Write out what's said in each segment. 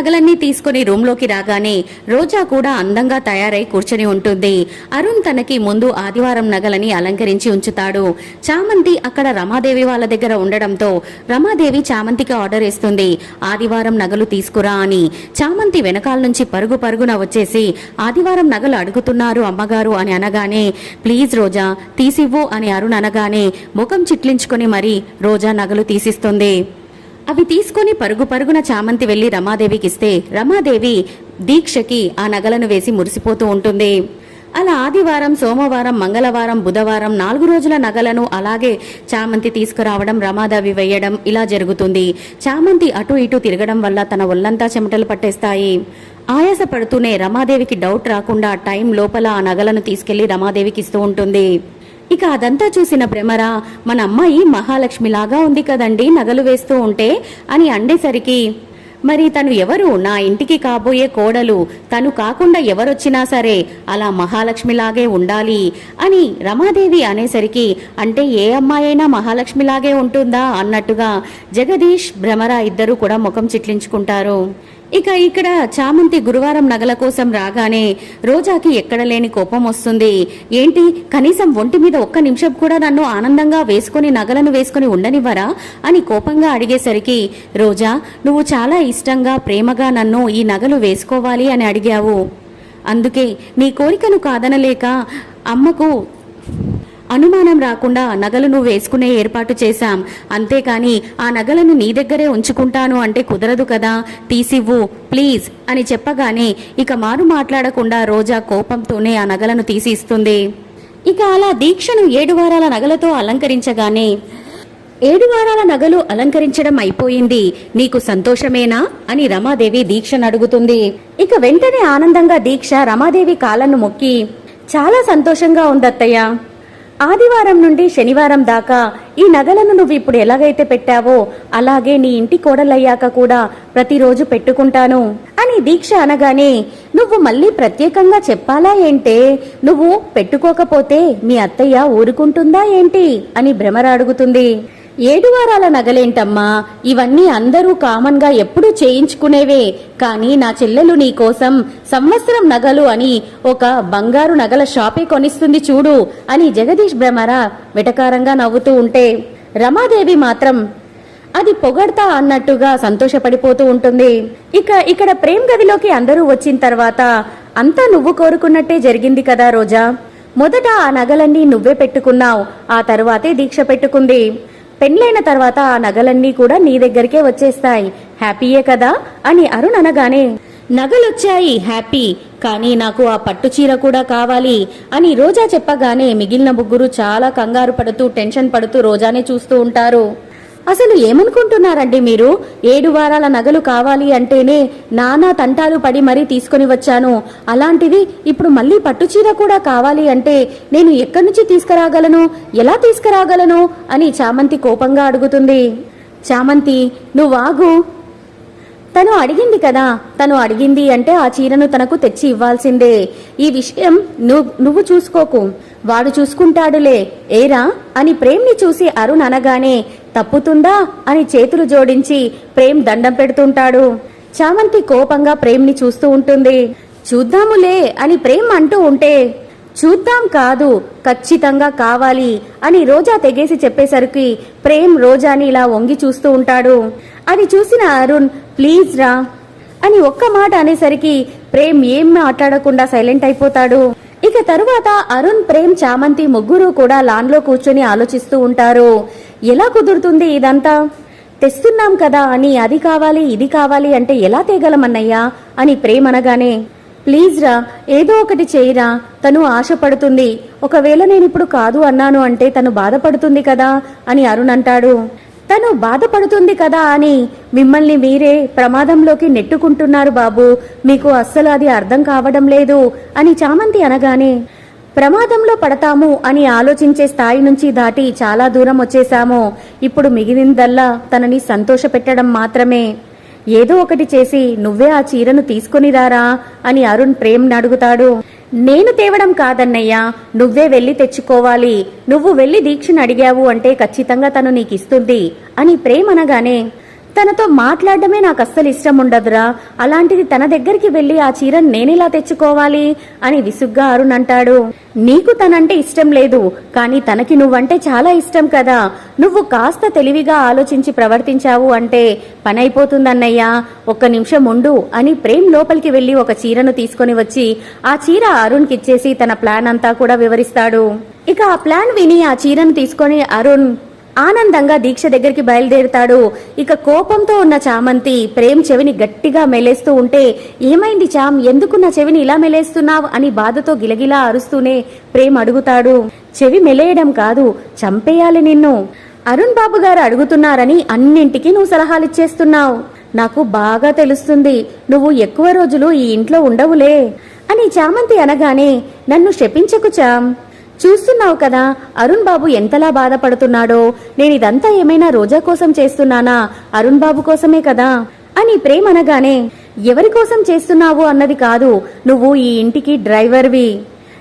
నగలన్నీ తీసుకుని రూమ్లోకి రాగానే రోజా కూడా అందంగా తయారై కూర్చొని ఉంటుంది. అరుణ్ తనకి ముందు ఆదివారం నగలని అలంకరించి ఉంచుతాడు. చామంతి అక్కడ రమాదేవి వాళ్ళ దగ్గర ఉండడంతో రమాదేవి చామంతికి ఆర్డర్ ఇస్తుంది. ఆదివారం నగలు తీసుకురా అని చామంతి వెనకాల నుంచి పరుగు పరుగున వచ్చేసి ఆదివారం నగలు అడుగుతున్నారు అమ్మగారు అని అనగానే ప్లీజ్ రోజా తీసివ్వు అని అరుణ్ అనగానే ముఖం చిట్లించుకొని మరి రోజా నగలు తీసిస్తుంది. అవి తీసుకొని పరుగు పరుగున చామంతి వెళ్ళి రమాదేవికి ఇస్తే రమాదేవి దీక్షకి ఆ నగలను వేసి మురిసిపోతూ ఉంటుంది. అలా ఆదివారం సోమవారం మంగళవారం బుధవారం నాలుగు రోజుల నగలను అలాగే చామంతి తీసుకురావడం రమాదేవి వేయడం ఇలా జరుగుతుంది. చామంతి అటు ఇటు తిరగడం వల్ల తన ఒళ్ళంతా చెమటలు పట్టేస్తాయి. ఆయాస పడుతూనే రమాదేవికి డౌట్ రాకుండా టైం లోపల ఆ నగలను తీసుకెళ్ళి రమాదేవికి ఇస్తూ ఉంటుంది. ఇక అదంతా చూసిన భ్రమరా మన అమ్మాయి మహాలక్ష్మిలాగా ఉంది కదండి నగలు వేస్తూ ఉంటే అని అండేసరికి మరి తను ఎవరు? నా ఇంటికి కాబోయే కోడలు తను కాకుండా ఎవరొచ్చినా సరే అలా మహాలక్ష్మిలాగే ఉండాలి అని రమాదేవి అనేసరికి అంటే ఏ అమ్మాయైనా మహాలక్ష్మిలాగే ఉంటుందా? అన్నట్టుగా జగదీష్ భ్రమర ఇద్దరు కూడా ముఖం చిట్లించుకుంటారు. ఇక ఇక్కడ చామంతి గురువారం నగల కోసం రాగానే రోజాకి ఎక్కడ లేని కోపం వస్తుంది. ఏంటి? కనీసం ఒంటి మీద ఒక్క నిమిషం కూడా నన్ను ఆనందంగా వేసుకుని నగలను వేసుకొని ఉండనివ్వరా? అని కోపంగా అడిగేసరికి రోజా నువ్వు చాలా ఇష్టంగా ప్రేమగా నన్ను ఈ నగలు వేసుకోవాలి అని అడిగావు. అందుకే నీ కోరికను కాదనలేక అమ్మకు అనుమానం రాకుండా నగలు నువ్వు వేసుకునే ఏర్పాటు చేశాం. అంతేకాని ఆ నగలను నీ దగ్గరే ఉంచుకుంటాను అంటే కుదరదు కదా. తీసివ్వు ప్లీజ్ అని చెప్పగానే ఇక మారు మాట్లాడకుండా రోజా కోపంతోనే ఆ నగలను తీసిస్తుంది. ఇక అలా దీక్షను ఏడు వారాల నగలతో అలంకరించగానే ఏడు వారాల నగలు అలంకరించడం అయిపోయింది. నీకు సంతోషమేనా? అని రమాదేవి దీక్షను అడుగుతుంది. ఇక వెంటనే ఆనందంగా దీక్ష రమాదేవి కాలను మొక్కి చాలా సంతోషంగా ఉందత్తయ్య. ఆదివారం నుండి శనివారం దాకా ఈ నగలను నువ్వు ఇప్పుడు ఎలాగైతే పెట్టావో అలాగే నీ ఇంటి కోడలయ్యాక కూడా ప్రతిరోజు పెట్టుకుంటాను. అని దీక్ష అనగానే నువ్వు మళ్ళీ ప్రత్యేకంగా చెప్పాలా ఏంటే? నువ్వు పెట్టుకోకపోతే మీ అత్తయ్య ఊరుకుంటుందా ఏంటి? అని భ్రమర అడుగుతుంది ఏడు వారాల నగలేంటమ్మా? ఇవన్నీ అందరూ కామన్గా ఎప్పుడూ చేయించుకునేవే. కానీ నా చెల్లెలు నీకోసం సంవత్సరం నగలు అని ఒక బంగారు నగల షాపే కొనిస్తుంది చూడు అని జగదీష్ భ్రమర వెటకారంగా నవ్వుతూ ఉంటే రమాదేవి మాత్రం అది పొగడతా అన్నట్టుగా సంతోషపడిపోతూ ఉంటుంది. ఇక ఇక్కడ ప్రేమ్ గదిలోకి అందరూ వచ్చిన తర్వాత అంతా నువ్వు కోరుకున్నట్టే జరిగింది కదా రోజా? మొదట ఆ నగలన్నీ నువ్వే పెట్టుకున్నావు ఆ తరువాతే దీక్ష పెట్టుకుంది. పెళ్ళైన తర్వాత ఆ నగలన్నీ కూడా నీ దగ్గరికే వచ్చేస్తాయి. హ్యాపీయే కదా? అని అరుణ్ అనగానే నగలొచ్చాయి హ్యాపీ. కానీ నాకు ఆ పట్టు చీర కూడా కావాలి అని రోజా చెప్పగానే మిగిలిన ముగ్గురు చాలా కంగారు పడుతూ టెన్షన్ పడుతూ రోజానే చూస్తూ ఉంటారు. అసలు ఏమనుకుంటున్నారండి మీరు? ఏడు వారాల నగలు కావాలి అంటేనే నానా తంటాలు పడి మరీ తీసుకొని వచ్చాను. అలాంటిది ఇప్పుడు మళ్ళీ పట్టుచీర కూడా కావాలి అంటే నేను ఎక్కడి నుంచి తీసుకురాగలను? ఎలా తీసుకురాగలను? అని చామంతి కోపంగా అడుగుతుంది. చామంతి నువ్వాగు తను అడిగింది కదా. తను అడిగింది అంటే ఆ చీరను తనకు తెచ్చి ఇవ్వాల్సిందే. ఈ విషయం నువ్వు నువ్వు చూసుకోకు. వాడు చూసుకుంటాడులే. ఏరా? అని ప్రేమ్ని చూసి అరుణ్ అనగానే తప్పుతుందా అని చేతులు జోడించి ప్రేమ్ దండం పెడుతుంటాడు. చామంతి కోపంగా ప్రేమ్ని చూస్తూ ఉంటుంది. చూద్దాములే అని ప్రేమ్ అంటూ ఉంటే చూద్దాం కాదు ఖచ్చితంగా కావాలి అని రోజా తెగేసి చెప్పేసరికి ప్రేమ్ రోజాని ఇలా వంగి చూస్తూ ఉంటాడు. అది చూసిన అరుణ్ ప్లీజ్ రా అని ఒక్క మాట అనేసరికి ప్రేమ్ ఏం మాట్లాడకుండా సైలెంట్ అయిపోతాడు. ఇక తరువాత అరుణ్ ప్రేమ్ చామంతి ముగ్గురు కూడా లాన్లో కూర్చొని ఆలోచిస్తూ ఉంటారు. ఎలా కుదురుతుంది ఇదంతా? తెస్తున్నాం కదా అని అది కావాలి ఇది కావాలి అంటే ఎలా తేగలమన్నయ్యా? అని ప్రేమనగానే ప్లీజ్ రా ఏదో ఒకటి చేయరా తను ఆశపడుతుంది. ఒకవేళ నేను ఇప్పుడు కాదు అన్నాను అంటే తను బాధపడుతుంది కదా? అని అరుణ్ అంటాడు. తను బాధపడుతుంది కదా అని మిమ్మల్ని మీరే ప్రమాదంలోకి నెట్టుకుంటున్నారు బాబు. మీకు అస్సలు అది అర్థం కావడం లేదు అని చామంతి అనగానే ప్రమాదంలో పడతాము అని ఆలోచించే స్థాయి నుంచి దాటి చాలా దూరం వచ్చేశామో. ఇప్పుడు మిగిలిందల్లా తనని సంతోషపెట్టడం మాత్రమే. ఏదో ఒకటి చేసి నువ్వే ఆ చీరను తీసుకుని రారా అని అరుణ్ ప్రేమ్ని అడుగుతాడు. నేను తేవడం కాదన్నయ్యా నువ్వే వెళ్ళి తెచ్చుకోవాలి. నువ్వు వెళ్ళి దీక్షను అడిగావు అంటే ఖచ్చితంగా తను నీకిస్తుంది అని ప్రేమ్ అనగానే తనతో మాట్లాడడమే నాకు అస్సలు ఇష్టం ఉండదురా. అలాంటిది తన దగ్గరికి వెళ్ళి ఆ చీరను నేనెలా తెచ్చుకోవాలి? అని విసుగ్గా అరుణ్ అంటాడు. నీకు తనంటే ఇష్టం లేదు కానీ తనకి నువ్వంటే చాలా ఇష్టం కదా. నువ్వు కాస్త తెలివిగా ఆలోచించి ప్రవర్తించావు అంటే పనైపోతుందన్నయ్యా. ఒక్క నిమిషం ఉండు అని ప్రేమ్ లోపలికి వెళ్ళి ఒక చీరను తీసుకొని వచ్చి ఆ చీర అరుణ్కి ఇచ్చేసి తన ప్లాన్ అంతా కూడా వివరిస్తాడు. ఇక ఆ ప్లాన్ విని ఆ చీరను తీసుకొని అరుణ్ ఆనందంగా దీక్ష దగ్గరికి బయలుదేరుతాడు. ఇక కోపంతో ఉన్న చామంతి ప్రేమ్ చెవిని గట్టిగా మెలేస్తూ ఉంటే ఏమైంది చామ్? ఎందుకు నా చెవిని ఇలా మెలేస్తున్నావు? అని బాధతో గిలగిలా అరుస్తూనే ప్రేమ్ అడుగుతాడు. చెవి మెలేయడం కాదు చంపేయాలి నిన్ను. అరుణ్ బాబు గారు అడుగుతున్నారని అన్నింటికీ నువ్వు సలహాలిచ్చేస్తున్నావు. నాకు బాగా తెలుస్తుంది నువ్వు ఎక్కువ రోజులు ఈ ఇంట్లో ఉండవులే అని చామంతి అనగానే నన్ను శపించకు చామ్. చూస్తున్నావు కదా అరుణ్ బాబు ఎంతలా బాధపడుతున్నాడో నేను ఇదంతా ఏమైనా రోజా కోసం చేస్తున్నానా అరుణ్ బాబు కోసమే కదా? అని ప్రేమ్ అనగానే ఎవరి కోసం చేస్తున్నావు అన్నది కాదు నువ్వు ఈ ఇంటికి డ్రైవర్వి.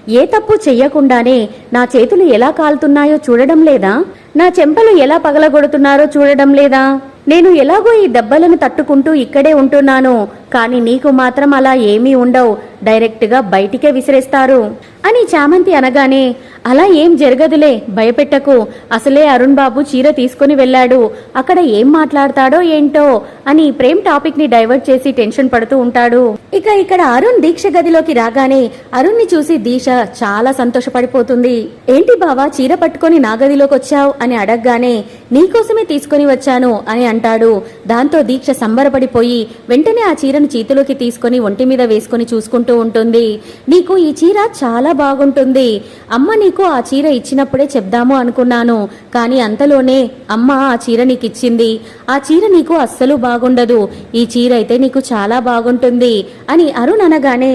ఏ తప్పు చెయ్యకుండానే నా చేతులు ఎలా కాలుతున్నాయో చూడడం లేదా? నా చెంపలు ఎలా పగలగొడుతున్నారో చూడడం లేదా? నేను ఎలాగో ఈ దెబ్బలను తట్టుకుంటూ ఇక్కడే ఉంటున్నాను కానీ నీకు మాత్రం అలా ఏమీ ఉండవు. డైరెక్ట్గా బయటికే విసిరేస్తారు. అని చామంతి అనగానే అలా ఏం జరగదులే భయపెట్టకు. అసలే అరుణ్ బాబు చీర తీసుకుని వెళ్ళాడు. అక్కడ ఏం మాట్లాడతాడో ఏంటో? అని ప్రేమ్ టాపిక్ని డైవర్ట్ చేసి టెన్షన్ పడుతూ ఉంటాడు. ఇక ఇక్కడ అరుణ్ దీక్ష గదిలోకి రాగానే అరుణ్ని చూసి దీక్ష చాలా సంతోషపడిపోతుంది. ఏంటి బావా చీర పట్టుకొని నా గదిలోకి వచ్చావు? అని అడగగానే నీకోసమే తీసుకొని వచ్చాను అని అంటాడు. దాంతో దీక్ష సంబరపడిపోయి వెంటనే ఆ చీర చీరను చేతిలోకి తీసుకొని ఒంటి మీద వేసుకొని చూసుకుంటూ ఉంటుంది. నీకు ఈ చీర చాలా బాగుంటుంది. అమ్మ నీకు ఆ చీర ఇచ్చినప్పుడే చెప్దాము అనుకున్నాను. కానీ అంతలోనే అమ్మ ఆ చీర నీకు ఇచ్చింది ఆ చీర నీకు అస్సలు బాగుండదు. ఈ చీర అయితే నీకు చాలా బాగుంటుంది అని అరుణ్ అనగానే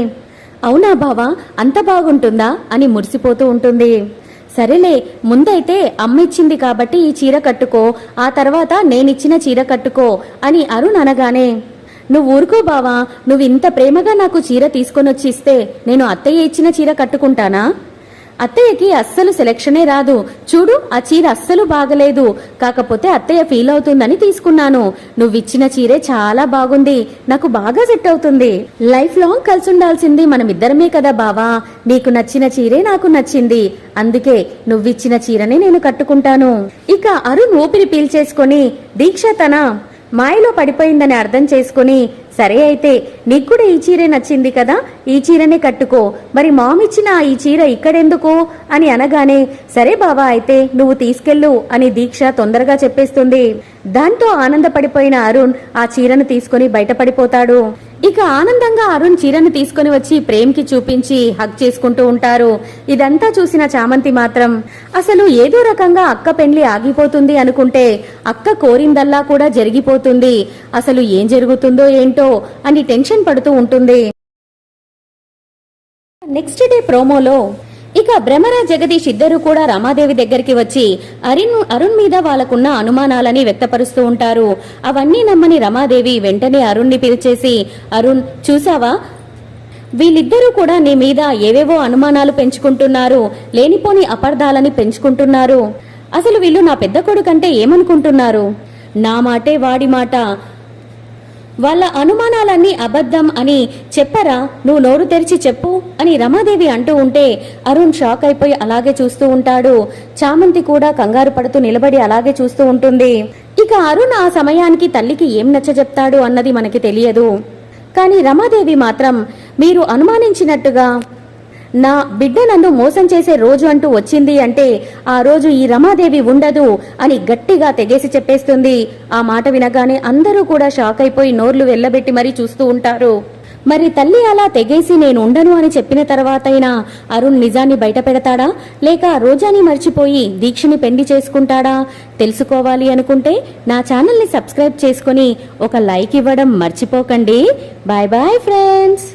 అవునా బావా అంత బాగుంటుందా? అని మురిసిపోతూ ఉంటుంది. సరేలే ముందైతే అమ్మ ఇచ్చింది కాబట్టి ఈ చీర కట్టుకో. ఆ తర్వాత నేనిచ్చిన చీర కట్టుకో అని అరుణ్ అనగానే నువ్వు ఊరుకో బావా. నువ్వు ఇంత ప్రేమగా నాకు చీర తీసుకొని ఇస్తే నేను అత్తయ్య ఇచ్చిన చీర కట్టుకుంటానా? అత్తయ్యకి అస్సలు సెలక్షనే రాదు. చూడు ఆ చీర అస్సలు బాగలేదు. కాకపోతే అత్తయ్య ఫీల్ అవుతుందని తీసుకున్నాను. నువ్విచ్చిన చీరే చాలా బాగుంది. నాకు బాగా సెట్ అవుతుంది. లైఫ్ లాంగ్ కలిసి ఉండాల్సింది మనమిద్దరమే కదా బావా. నీకు నచ్చిన చీరే నాకు నచ్చింది. అందుకే నువ్విచ్చిన చీరనే నేను కట్టుకుంటాను. ఇక అరుణ్ ఊపిరి పీల్చేసుకొని దీక్ష తన మాయలో పడిపోయిందని అర్థం చేసుకుని సరే అయితే నీకు కూడా ఈ చీరే నచ్చింది కదా? ఈ చీరనే కట్టుకో. మరి మామ్ ఇచ్చిన ఈ చీర ఇక్కడెందుకు? అని అనగానే సరే బావా అయితే నువ్వు తీసుకెళ్ళు అని దీక్ష తొందరగా చెప్పేస్తుంది. దాంతో ఆనందపడిపోయిన అరుణ్ ఆ చీరను తీసుకుని బయటపడిపోతాడు. ఇక ఆనందంగా అరుణ్ చీరను తీసుకుని వచ్చి ప్రేమ్కి చూపించి హక్ చేసుకుంటూ ఉంటారు. ఇదంతా చూసిన చామంతి మాత్రం అసలు ఏదో రకంగా అక్క పెండ్లి ఆగిపోతుంది అనుకుంటే అక్క కోరిందల్లా కూడా జరిగిపోతుంది. అసలు ఏం జరుగుతుందో ఏంటో అని టెన్షన్ టెన్షన్ పడుతూ ఉంటుంది. నెక్స్ట్ డే ప్రోమోలో ఇక భ్రమర జగదీష్ ఇద్దరు కూడా రమాదేవి దగ్గరికి వచ్చి అరుణ్ అరుణ్ మీద వాళ్ళకున్న అనుమానాలని వ్యక్తపరుస్తూ ఉంటారు. అవన్నీ నమ్మని రమాదేవి వెంటనే అరుణ్ని పిలిచేసి అరుణ్ చూసావా? వీళ్ళిద్దరూ కూడా నీ మీద ఏవేవో అనుమానాలు పెంచుకుంటున్నారు. లేనిపోని అపార్థాలని పెంచుకుంటున్నారు. అసలు వీళ్ళు నా పెద్ద కొడుకంటే ఏమనుకుంటున్నారు? నా మాటే వాడి మాట. వాళ్ళ అనుమానాలన్నీ అబద్ధం అని చెప్పరా? నువ్వు నోరు తెరిచి చెప్పు అని రమాదేవి అంటూ ఉంటే అరుణ్ షాక్ అయిపోయి అలాగే చూస్తూ ఉంటాడు. చామంతి కూడా కంగారు పడుతూ నిలబడి అలాగే చూస్తూ ఉంటుంది. ఇక అరుణ్ ఆ సమయానికి తల్లికి ఏం నచ్చజెప్తాడు అన్నది మనకి తెలియదు. కానీ రమాదేవి మాత్రం మీరు అనుమానించినట్టుగా నా బిడ్డ నన్ను మోసం చేసే రోజు అంటూ వచ్చింది అంటే ఆ రోజు ఈ రమాదేవి ఉండదు అని గట్టిగా తెగేసి చెప్పేస్తుంది. ఆ మాట వినగానే అందరూ కూడా షాక్ అయిపోయి నోర్లు వెళ్ళబెట్టి మరీ చూస్తూ ఉంటారు. మరి తల్లి అలా తెగేసి నేను ఉండను అని చెప్పిన తర్వాతైనా అరుణ్ నిజాన్ని బయట పెడతాడా? లేక రోజాని మర్చిపోయి దీక్షని పెండి చేసుకుంటాడా? తెలుసుకోవాలి అనుకుంటే నా ఛానల్ని సబ్స్క్రైబ్ చేసుకొని ఒక లైక్ ఇవ్వడం మర్చిపోకండి. Bye bye friends.